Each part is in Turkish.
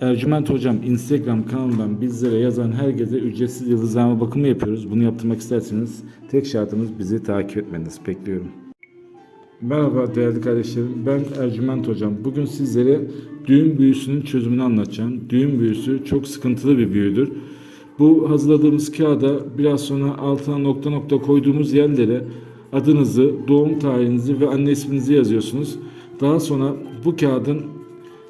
Ercüment Hocam Instagram kanalından bizlere yazan herkese ücretsiz yıldızlama bakımı yapıyoruz. Bunu yaptırmak isterseniz tek şartımız bizi takip etmeniz. Bekliyorum. Merhaba değerli kardeşlerim. Ben Ercüment Hocam. Bugün sizlere düğün büyüsünün çözümünü anlatacağım. Düğün büyüsü çok sıkıntılı bir büyüdür. Bu hazırladığımız kağıda biraz sonra altına nokta nokta koyduğumuz yerlere adınızı, doğum tarihinizi ve anne isminizi yazıyorsunuz. Daha sonra bu kağıdın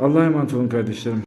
Allah'a emanet olun kardeşlerim.